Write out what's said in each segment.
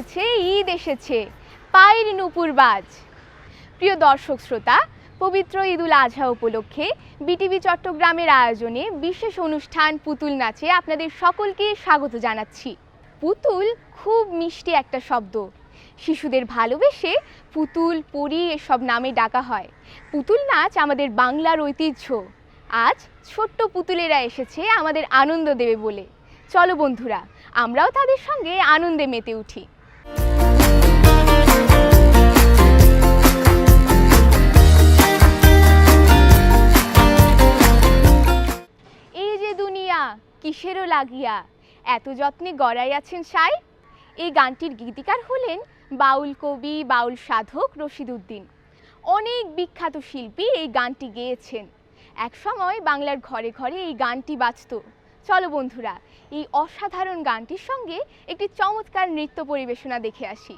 এসেছে ঈদ এসেছে। পায়ের নুপুর বাজ। প্রিয় দর্শক শ্রোতা, পবিত্র ঈদুল আজহা উপলক্ষে বিটিভি চট্টগ্রামের আয়োজনে বিশেষ অনুষ্ঠান পুতুল নাচে আপনাদের সকলকে স্বাগত জানাচ্ছি। পুতুল খুব মিষ্টি একটা শব্দ। শিশুদের ভালোবেসে পুতুল, পরি এসব নামে ডাকা হয়। পুতুল নাচ আমাদের বাংলার ঐতিহ্য। আজ ছোট্ট পুতুলেরা এসেছে আমাদের আনন্দ দেবে বলে। চলো বন্ধুরা, আমরাও তাদের সঙ্গে আনন্দে মেতে উঠি। কিসেরও লাগিয়া? এত যত্নে গড়াই আছেন সাই? এই গানটির গীতিকার হলেন বাউল কবি, বাউল সাধক রশিদ উদ্দিন অনেক বিখ্যাত শিল্পী এই গানটি গেয়েছেন। একসময় বাংলার ঘরে ঘরে এই গানটি বাজত। চলো বন্ধুরা, এই অসাধারণ গানটির সঙ্গে একটি চমৎকার নৃত্য পরিবেশনা দেখে আসি।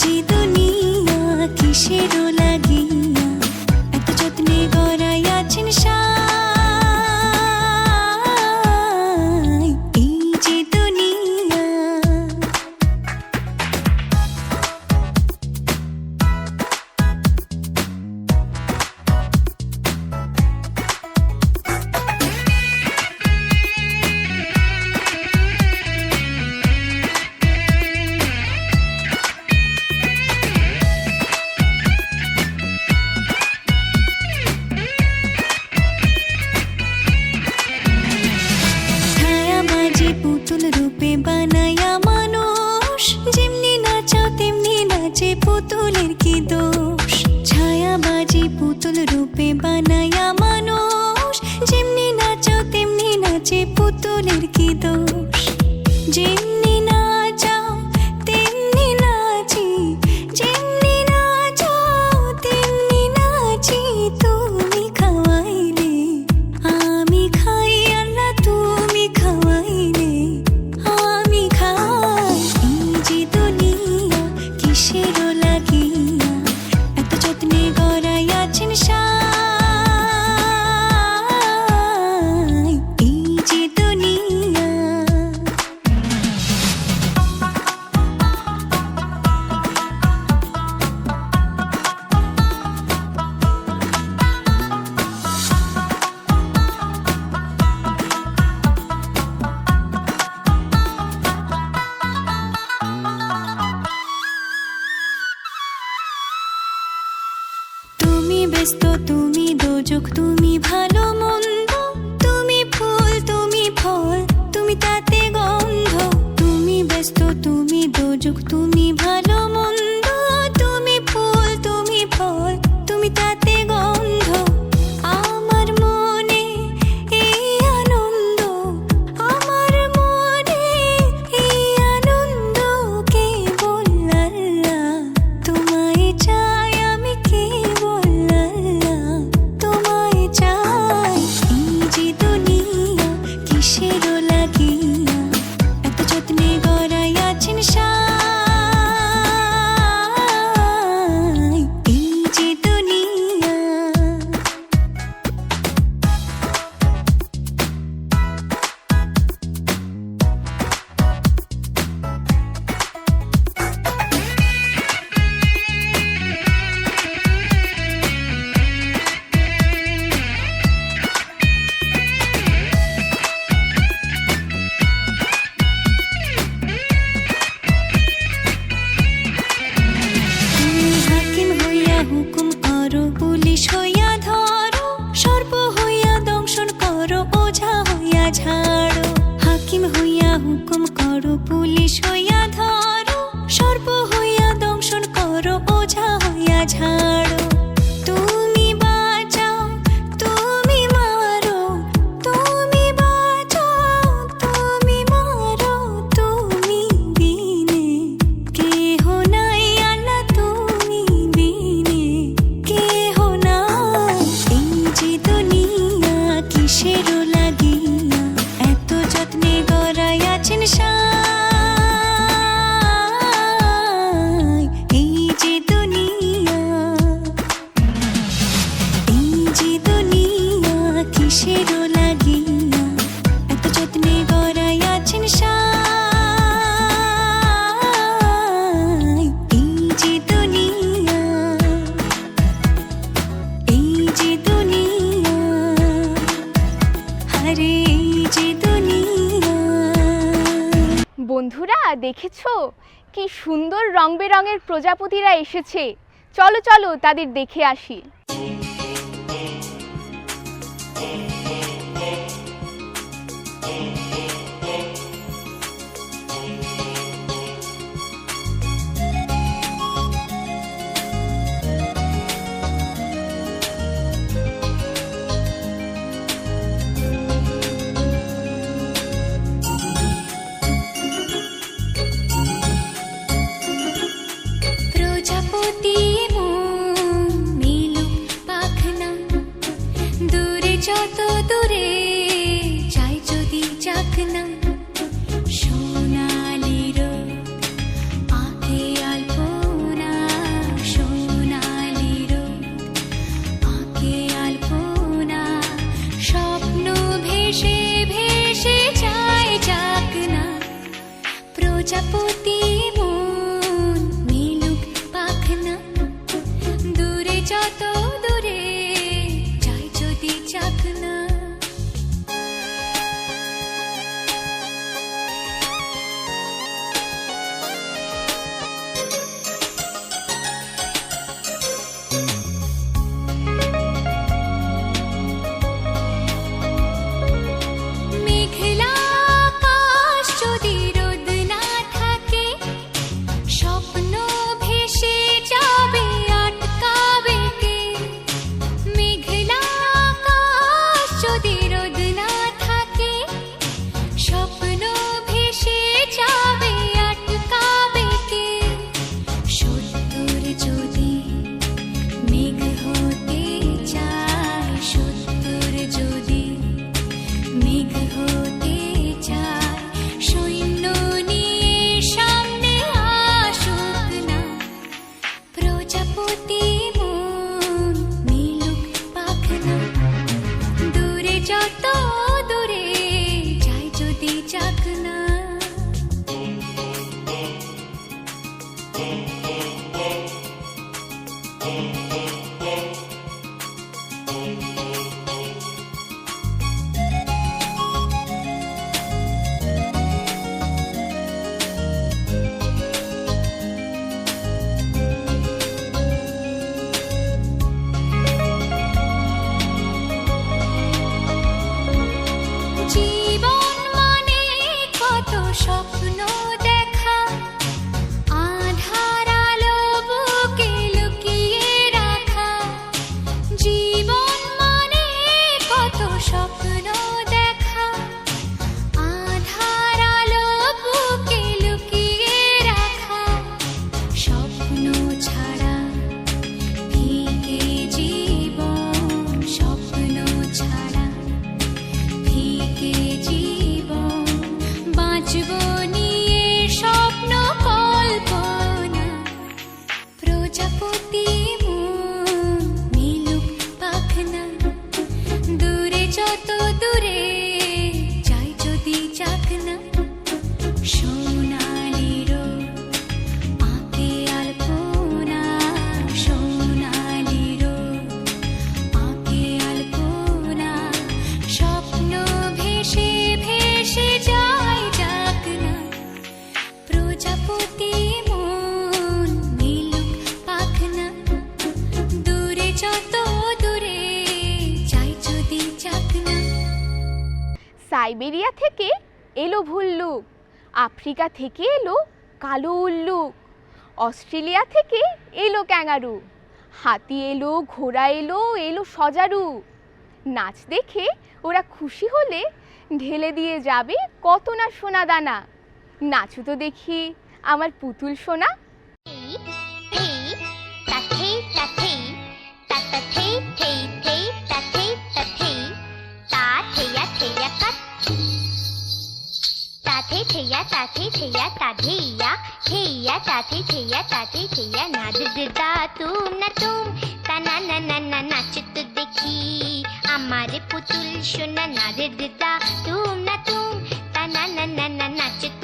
যে দুনিয়া কিসেরও বোঝা হইয়া ছাড়ো হাকিম হইয়া হুকুম করো পুলিশ হইয়া ধর। এই এই এই বন্ধুরা, দেখেছ? কি সুন্দর রং বেরঙের প্রজাপতিরা এসেছে। চলো চলো, তাদের দেখে আসি। होती সাইবেরিয়া থেকে এলো ভুল্লুক, আফ্রিকা থেকে এলো কালো উল্লুক, অস্ট্রেলিয়া থেকে এলো ক্যাঙ্গারু, হাতি এলো, ঘোড়া এলো এলো সজারু। নাচ দেখে ওরা খুশি হলে ঢেলে দিয়ে যাবে কত না সোনা দানা। নাচু তো দেখি আমার পুতুল সোনা। থেয়া তাথে ना नची अुतु ना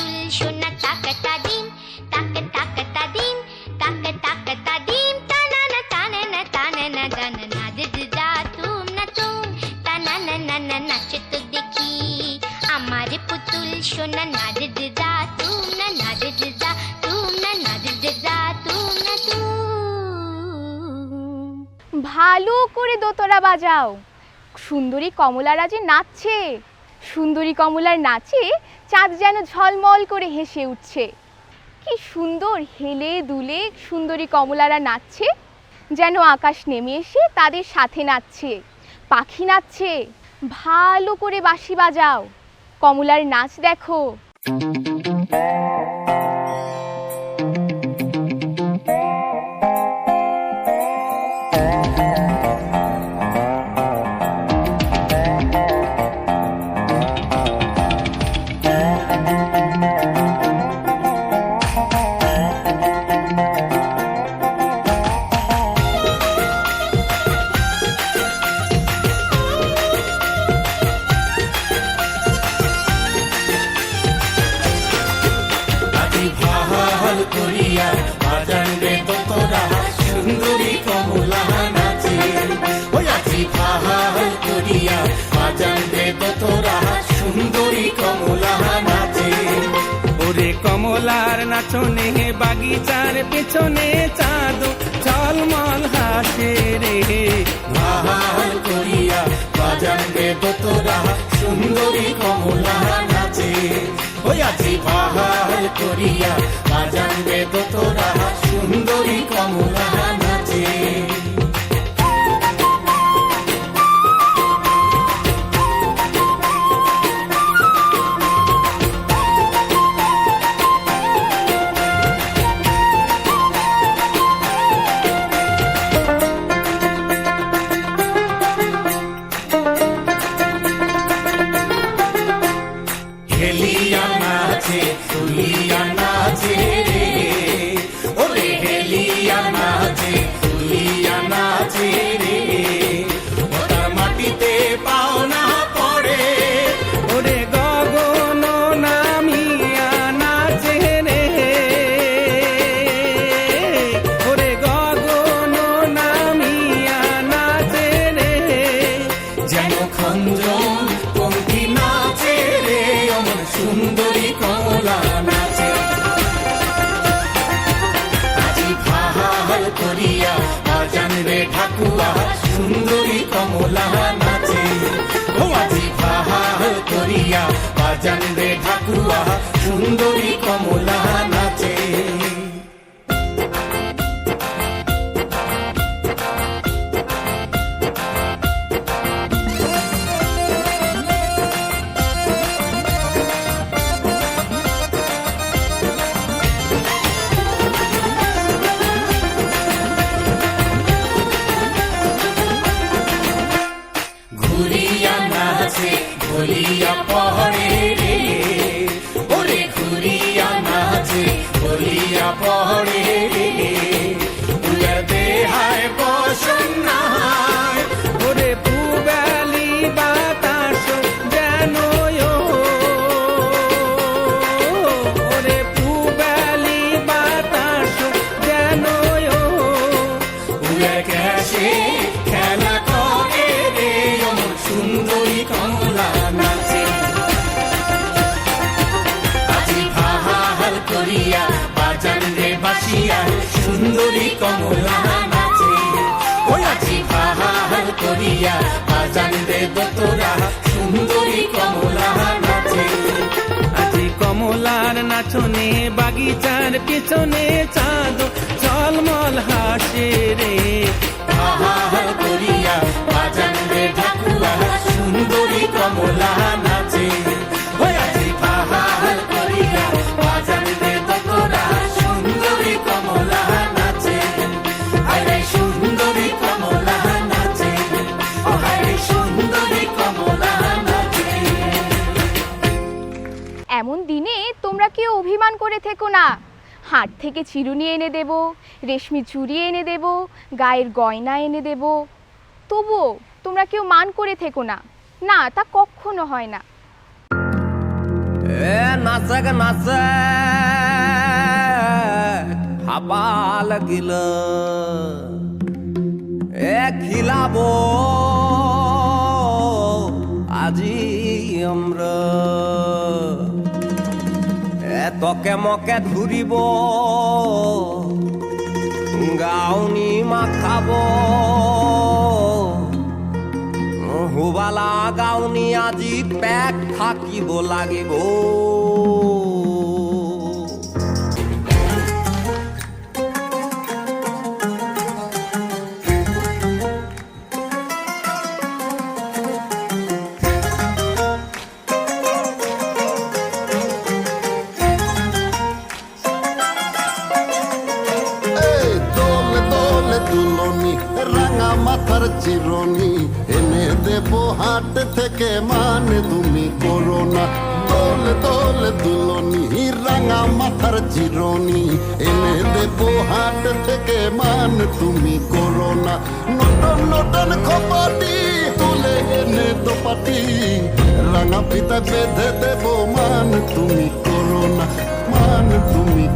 আমার পুতুল সোনা তাকা তাদিম তাকা তাকা তাদিম তাকা তাকা তাদিম তা না না তা না না তা না না না না দিতে দা তুম না তা দেখি। আমার পুতুল না তুম না তুম না তুম না ভালো করে দোতরা বাজাও। সুন্দরী কমলারা যে নাচছে। সুন্দরী কমলার নাচে চাঁদ যেন ঝলমল করে হেসে উঠছে। কি সুন্দর হেলে দুলে সুন্দরী কমলারা নাচছে, যেন আকাশ নেমে এসে তাদের সাথে নাচছে। পাখি নাচছে, ভালো করে বাঁশি বাজাও। কমলার নাচ দেখো। কমলার নাচনে বাগিচার পেছনে চাঁদ, ঝলমল হাসে রে। ভালো করিয়া বাজানবে তোরা সুন্দরী কমলা নাচে। ওই আছি ভালো করিয়া বাজানবে তোরা বাজান রে সুন্দরী কমলা নাচে। আজি ভাহাল করিয়া বাজান রে বাসিয়া সুন্দরী কমলা নাচে। ওই আজি করিয়া বাজান রে দোতরা সুন্দরী কমলা কমলার নাচনে বাগিচার পিছনে চাঁদ চলমল হাসে রে। করিয়া সুন্দরী কমলা নাচে। করে থেকো না। হাট থেকে চিরুনি এনে দেব, রেশমি চুড়ি এনে দেব, গায়ের গয়না এনে দেব। তবুও তোমরা কেউ মান করে থেকো না। না, তা কখনো হয় না। নাচক আজি আমরা তকে মকে ধুরিব গাউনি মাখাব। হুবালা গাউনি আজি পেক থাকিব লাগিব। থেকে মানে তুমি করো না? দোলে দোলে দুলনি, রাঙা মাথার চিরনি এনে দেব হাট থেকে মান তুমি করো না। নটন নটন খপাটি তুলে এনে দোপাটি। রাঙা পিতা বেঁধে দেব মান তুমি করো না। মান তুমি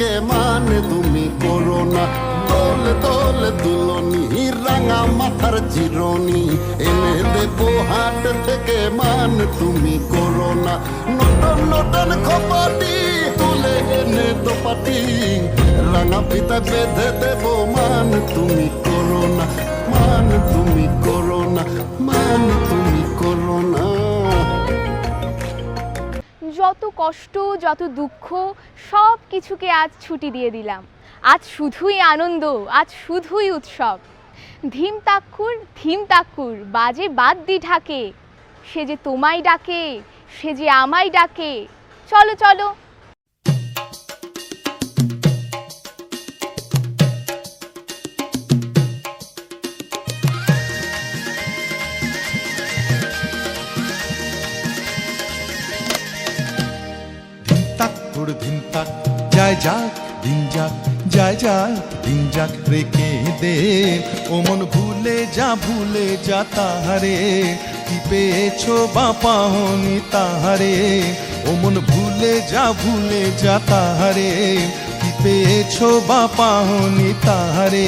থেকে মানে তুমি করো না? দোলে দোলে দুলনি, রাঙা মাথার চিরনি এনে দেব হাট থেকে মান তুমি করো না। নটন নটন খপাটি তুলে এনে দোপাটি। রাঙা পিতা বেঁধে দেব মান তুমি করো না। মান তুমি যত কষ্ট, যত দুঃখ, সব কিছুকে আজ ছুটি দিয়ে দিলাম। আজ শুধুই আনন্দ, আজ শুধুই উৎসব। ধীম তাক্ষুর ধীম তাক্ষুর বাজে বাদ দি ঢাকে। সে যে তোমায় ডাকে, সে যে আমায় ডাকে। চলো চলো। যায় যাক, দিন যাক যায় যাক, দিন যাক রেখে দে ও মন ভুলে যা ভুলে যা তাহারে। কি পেয়েছ বাপা হনি তাহারে? ও মন ভুলে যা ভুলে যা তাহারে। কি পেয়েছ বাপা হনি তাহারে?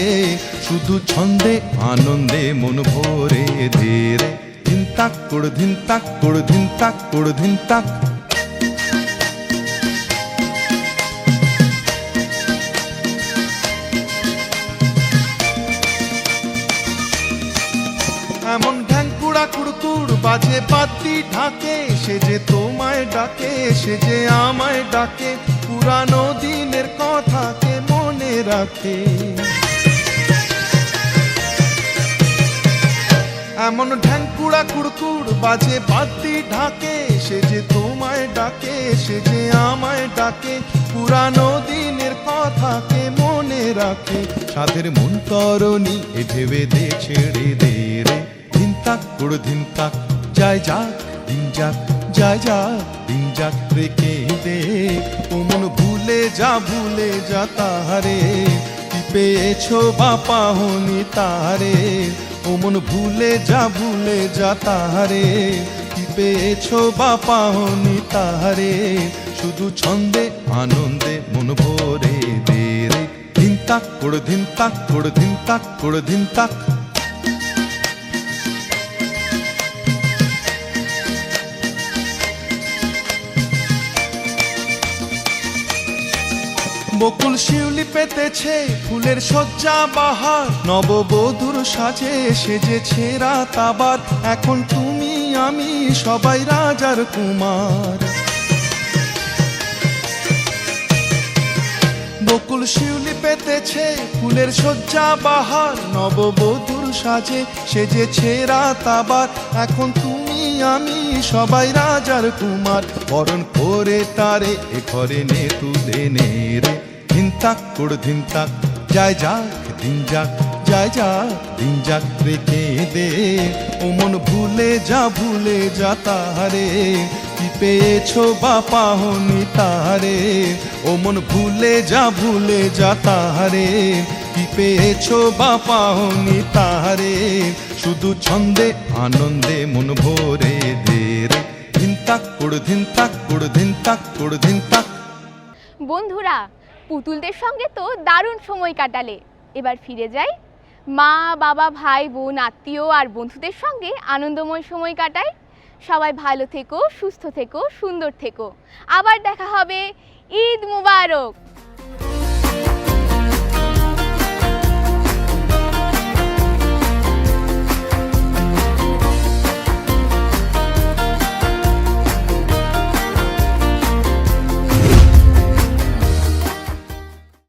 শুধু ছন্দে, আনন্দে মন ভরে ধীরে। ধিন তাক, কোড় ধিন তাক, কোড় ধিন তাক, কোড় ধিন তাক। বাজে পাতি ঢাকে, সে যে তোমায় ডাকে, সে যে আমায় ডাকে, পুরানো দিনের কথাকে মনে রাখে। এমন ঢ্যাঙ্কুড়া কুড়কুড় বাজে বাতি ঢাকে, সে যে তোমায় ডাকে, সে যে আমায় ডাকে, পুরানো দিনের কথাকে মনে রাখে। সাধের মন তরণী এ ভেবে দে ছেড়ে দে রে। ধিন তাক কুড় ধিন তাক যায় যাক, দিন যাক যায় যাক, দিন যাক রেখে দে ও মন ভুলে যা ভুলে যা তাহারে। কি পেয়েছ বাপা হনি তাহারে? ও মন ভুলে যা ভুলে যা তাহারে। কি পেয়েছ বাপা হনি তাহারে? শুধু ছন্দে, আনন্দে মন ভরে দে রে। ধিন তাক, কোড় ধিন তাক, কোড় ধিন তাক, কোড় ধিন তাক। বকুল শিউলি পেতেছে ফুলের সজ্জা বাহার। নববধূর সাজে সেজেছে রাত আবার। এখন তুমি, আমি সবাই রাজার কুমার। বকুল শিউলি পেতেছে ফুলের সজ্জা বাহার। নববধূর সাজে সেজেছে রাত আবার। এখন তুমি আমি সবাই রাজার কুমার, বরণ করে তারে, এ ঘরে নে তু নে রে। ধিনতাক, কোড় ধিনতাক, যায় যাক, দিন যাক, যায় যাক, দিন যাক রেখে দে। ও মন ভুলে যা ভুলে যা তাহারে। পেয়েছ বাপা হনি তাহারে। ও মন ভুলে যা ভুলে যা তাহারে। কি পেয়েছ বাপা হনি তাহারে। শুধু ছন্দে, আনন্দে মন ভরে দে রে। তাক কোড় ধিন তাক কোড় ধিন তাক কোড় ধিন তাক বন্ধুরা, পুতুলদের সঙ্গে তো দারুণ সময় কাটালে। এবার ফিরে যাই। মা, বাবা, ভাই, বোন, আত্মীয় আর বন্ধুদের সঙ্গে আনন্দময় সময় কাটাই। সবাই ভালো থেকো সুস্থ থেকো সুন্দর থেকো। আবার দেখা হবে। ঈদ মুবারক!